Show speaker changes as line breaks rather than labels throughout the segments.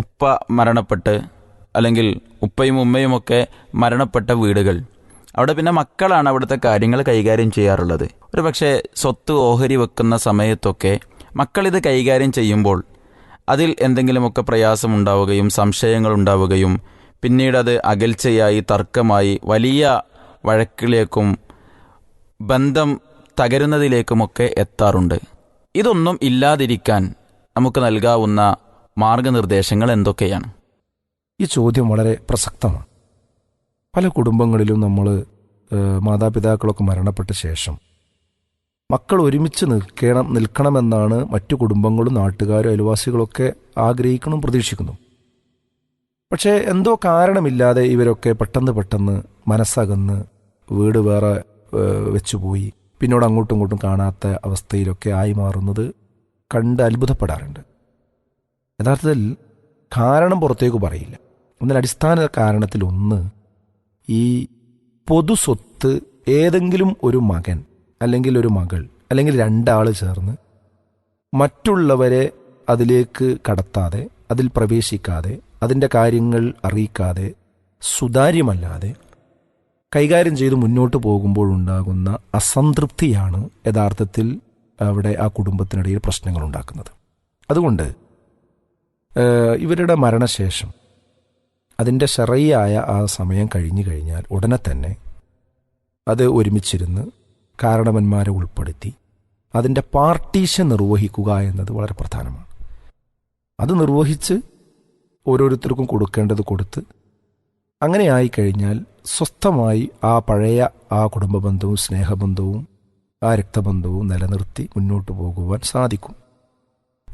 ഉപ്പ മരണപ്പെട്ട് അല്ലെങ്കിൽ ഉപ്പയും ഉമ്മയുമൊക്കെ മരണപ്പെട്ട വീടുകൾ. അവിടെ പിന്നെ മക്കളാണ് അവിടുത്തെ കാര്യങ്ങൾ കൈകാര്യം ചെയ്യാറുള്ളത്. ഒരു പക്ഷേ സ്വത്ത് ഓഹരി വെക്കുന്ന സമയത്തൊക്കെ മക്കളിത് കൈകാര്യം ചെയ്യുമ്പോൾ അതിൽ എന്തെങ്കിലുമൊക്കെ പ്രയാസമുണ്ടാവുകയും സംശയങ്ങൾ ഉണ്ടാവുകയും പിന്നീട് അത് അകൽച്ചയായി തർക്കമായി വലിയ വഴക്കിലേക്കും ബന്ധം തകരുന്നതിലേക്കുമൊക്കെ എത്താറുണ്ട്. ഇതൊന്നും ഇല്ലാതിരിക്കാൻ നമുക്ക് നൽകാവുന്ന മാർഗനിർദ്ദേശങ്ങൾ എന്തൊക്കെയാണ്
ഈ ചോദ്യം വളരെ പ്രസക്തമാണ്. പല കുടുംബങ്ങളിലും നമ്മൾ മാതാപിതാക്കളൊക്കെ മരണപ്പെട്ട ശേഷം മക്കൾ ഒരുമിച്ച് നിൽക്കണം നിൽക്കണമെന്നാണ് മറ്റു കുടുംബങ്ങളും നാട്ടുകാരും അയൽവാസികളൊക്കെ ആഗ്രഹിക്കണം പ്രതീക്ഷിക്കുന്നു. പക്ഷേ എന്തോ കാരണമില്ലാതെ ഇവരൊക്കെ പെട്ടെന്ന് പെട്ടെന്ന് മനസ്സകന്ന് വീട് വേറെ വെച്ചുപോയി. പിന്നോട് അങ്ങോട്ടും ഇങ്ങോട്ടും കാണാത്ത അവസ്ഥയിലൊക്കെ ആയി മാറുന്നത് കണ്ട് അത്ഭുതപ്പെടാറുണ്ട്. യഥാർത്ഥത്തിൽ കാരണം പുറത്തേക്ക് പറയില്ല. എന്നാൽ അടിസ്ഥാന കാരണത്തിൽ ഒന്ന് ഈ പൊതു സ്വത്ത് ഏതെങ്കിലും ഒരു മകൻ അല്ലെങ്കിൽ ഒരു മകൾ അല്ലെങ്കിൽ രണ്ടാൾ ചേർന്ന് മറ്റുള്ളവരെ അതിലേക്ക് കടത്താതെ അതിൽ പ്രവേശിക്കാതെ അതിന്റെ കാര്യങ്ങൾ അറിയിക്കാതെ സുതാര്യമല്ലാതെ കൈകാര്യം ചെയ്ത് മുന്നോട്ട് പോകുമ്പോഴുണ്ടാകുന്ന അസംതൃപ്തിയാണ് യഥാർത്ഥത്തിൽ അവിടെ ആ കുടുംബത്തിനിടയിൽ പ്രശ്നങ്ങൾ ഉണ്ടാക്കുന്നത്. അതുകൊണ്ട് ഇവരുടെ മരണശേഷം അതിന്റെ ഷെറയായ ആ സമയം കഴിഞ്ഞു കഴിഞ്ഞാൽ ഉടനെ തന്നെ അത് ഒരുമിച്ചിരുന്ന് കാരണവന്മാരെ ഉൾപ്പെടുത്തി അതിന്റെ പാർട്ടീഷൻ നിർവഹിക്കുക എന്നത് വളരെ പ്രധാനമാണ്. അത് നിർവഹിച്ച് ഓരോരുത്തർക്കും കൊടുക്കേണ്ടത് കൊടുത്ത് അങ്ങനെ ആയിക്കഴിഞ്ഞാൽ സ്വസ്ഥമായി ആ പഴയ ആ കുടുംബബന്ധവും സ്നേഹബന്ധവും ആ രക്തബന്ധവും നിലനിർത്തി മുന്നോട്ട് പോകുവാൻ സാധിക്കും.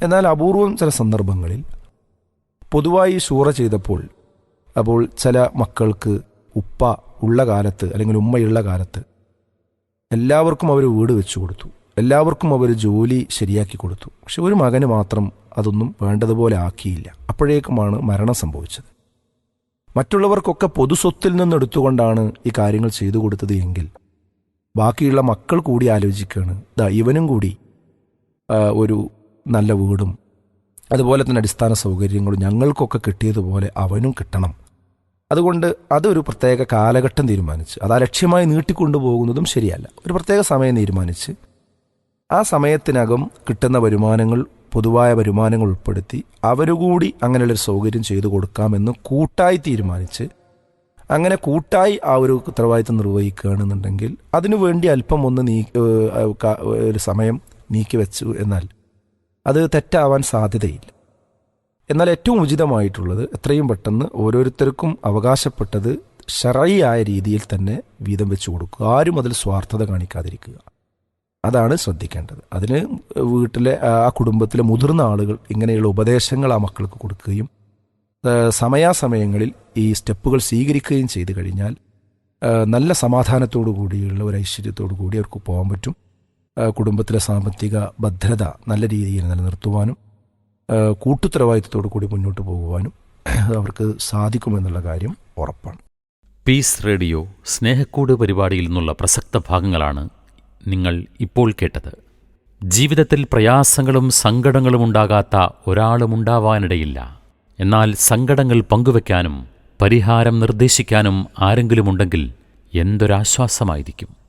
എന്നാൽ അപൂർവം ചില സന്ദർഭങ്ങളിൽ പൊതുവായി സൂറ ചെയ്തപ്പോൾ അപ്പോൾ ചില മക്കൾക്ക് ഉപ്പ ഉള്ള കാലത്ത് അല്ലെങ്കിൽ ഉമ്മയുള്ള കാലത്ത് എല്ലാവർക്കും അവർ വീട് വെച്ചു കൊടുത്തു. എല്ലാവർക്കും അവർ ജോലി ശരിയാക്കി കൊടുത്തു. പക്ഷെ ഒരു മകന് മാത്രം അതൊന്നും വേണ്ടതുപോലെ ആക്കിയില്ല. അപ്പോഴേക്കുമാണ് മരണം സംഭവിച്ചത്. മറ്റുള്ളവർക്കൊക്കെ പൊതുസ്വത്തിൽ നിന്ന് എടുത്തുകൊണ്ടാണ് ഈ കാര്യങ്ങൾ ചെയ്തു കൊടുത്തത് എങ്കിൽ ബാക്കിയുള്ള മക്കൾ കൂടി ആലോചിക്കുകയാണ്. ദാ ഇവനും കൂടി ഒരു നല്ല വീടും അതുപോലെ തന്നെ അടിസ്ഥാന സൗകര്യങ്ങളും ഞങ്ങൾക്കൊക്കെ കിട്ടിയതുപോലെ അവനും കിട്ടണം. അതുകൊണ്ട് അതൊരു പ്രത്യേക കാലഘട്ടം തീരുമാനിച്ച്. അത് ആ ലക്ഷ്യമായി നീട്ടിക്കൊണ്ടുപോകുന്നതും ശരിയല്ല. ഒരു പ്രത്യേക സമയം തീരുമാനിച്ച് ആ സമയത്തിനകം കിട്ടുന്ന വരുമാനങ്ങൾ പൊതുവായ വരുമാനങ്ങൾ ഉൾപ്പെടുത്തി അവരുകൂടി അങ്ങനെയുള്ളൊരു സൗകര്യം ചെയ്തു കൊടുക്കാമെന്ന് കൂട്ടായി തീരുമാനിച്ച് അങ്ങനെ കൂട്ടായി ആ ഒരു ഉത്തരവാദിത്തം നിർവഹിക്കുകയാണെന്നുണ്ടെങ്കിൽ അതിനുവേണ്ടി അല്പം ഒന്ന് നീ ഒരു സമയം നീക്കി വെച്ചു എന്നാൽ അത് തെറ്റാവാൻ സാധ്യതയില്ല. എന്നാൽ ഏറ്റവും ഉചിതമായിട്ടുള്ളത് എത്രയും പെട്ടെന്ന് ഓരോരുത്തർക്കും അവകാശപ്പെട്ടത് ഷറയായ രീതിയിൽ തന്നെ വീതം വെച്ചു കൊടുക്കുക. ആരും അതിൽ സ്വാർത്ഥത കാണിക്കാതിരിക്കുക. അതാണ് ശ്രദ്ധിക്കേണ്ടത്. അതിന് വീട്ടിലെ ആ കുടുംബത്തിലെ മുതിർന്ന ആളുകൾ ഇങ്ങനെയുള്ള ഉപദേശങ്ങൾ ആ മക്കൾക്ക് കൊടുക്കുകയും സമയാസമയങ്ങളിൽ ഈ സ്റ്റെപ്പുകൾ സ്വീകരിക്കുകയും ചെയ്തു കഴിഞ്ഞാൽ നല്ല സമാധാനത്തോടു കൂടിയുള്ള ഒരു ഐശ്വര്യത്തോടു കൂടി അവർക്ക് പോകാൻ പറ്റും. കുടുംബത്തിലെ സാമ്പത്തിക ഭദ്രത നല്ല രീതിയിൽ നിലനിർത്തുവാനും കൂട്ടുത്തരവാദിത്തത്തോടു കൂടി മുന്നോട്ട് പോകുവാനും അവർക്ക് സാധിക്കുമെന്നുള്ള കാര്യം ഉറപ്പാണ്.
പീസ് റേഡിയോ സ്നേഹക്കൂട് പരിപാടിയിൽ നിന്നുള്ള പ്രസക്ത ഭാഗങ്ങളാണ് നിങ്ങൾ ഇപ്പോൾ കേട്ടത്. ജീവിതത്തിൽ പ്രയാസങ്ങളും സങ്കടങ്ങളും ഉണ്ടാകാത്ത ഒരാളുമുണ്ടാവാനിടയില്ല എന്നാൽ സങ്കടങ്ങൾ പങ്കുവെക്കാനും പരിഹാരം നിർദ്ദേശിക്കാനും ആരെങ്കിലുമുണ്ടെങ്കിൽ എന്തൊരാശ്വാസമായിരിക്കും?